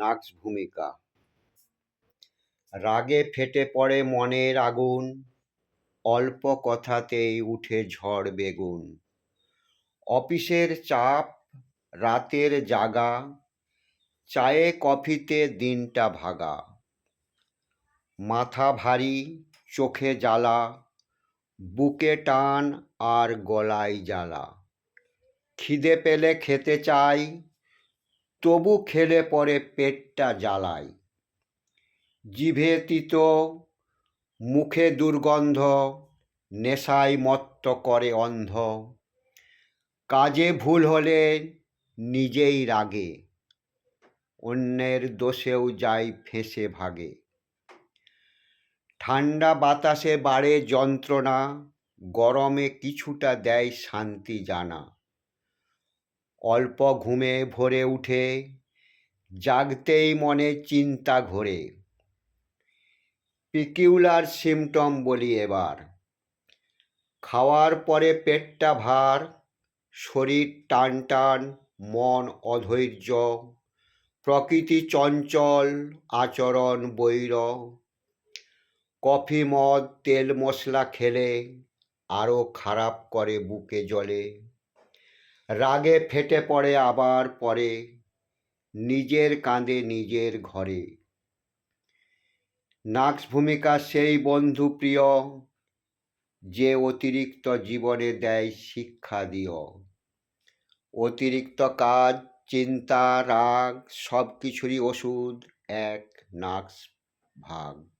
নাক্স ভূমিকা রাগে ফেটে পড়ে মনের আগুন, অল্প কথাতেই উঠে ঝড় বেগুন। অফিসের চাপ, রাতের জাগা, চায়ে কফিতে দিনটা ভাগা। মাথা ভারী, চোখে জ্বালা, বুকে টান আর গলায় জ্বালা। খিদে পেলে খেতে চাই তবু খেলে পরে পেটটা জ্বালায়। জিভে তিতো মুখে দুর্গন্ধ, নেশায় মত্ত করে অন্ধ। কাজে ভুল হলে নিজেই রাগে, অন্যের দোষেও যাই ফেঁসে ভাগে। ঠান্ডা বাতাসে বাড়ে যন্ত্রণা, গরমে কিছুটা দেয় শান্তি জানা। অল্প ঘুমে ভরে উঠে, জাগতেই মনে চিন্তা ঘোরে। পিকিউলার সিমটম বলি এবার। খাওয়ার পরে পেটটা ভার, শরীর টান টান, মন অধৈর্য, প্রকৃতি চঞ্চল, আচরণ বৈর। কফি, মদ, তেল, মশলা খেলে আরও খারাপ করে বুকে জলে। রাগে ফেটে পড়ে আবার পরে, নিজের কাঁধে নিজের ঘরে। নাক্স ভূমিকা সেই বন্ধু প্রিয়, যে অতিরিক্ত জীবনে দেয় শিক্ষা দিও অতিরিক্ত কাজ, চিন্তা, রাগ সব কিছুরই ওষুধ, এক নাক্স ভাগ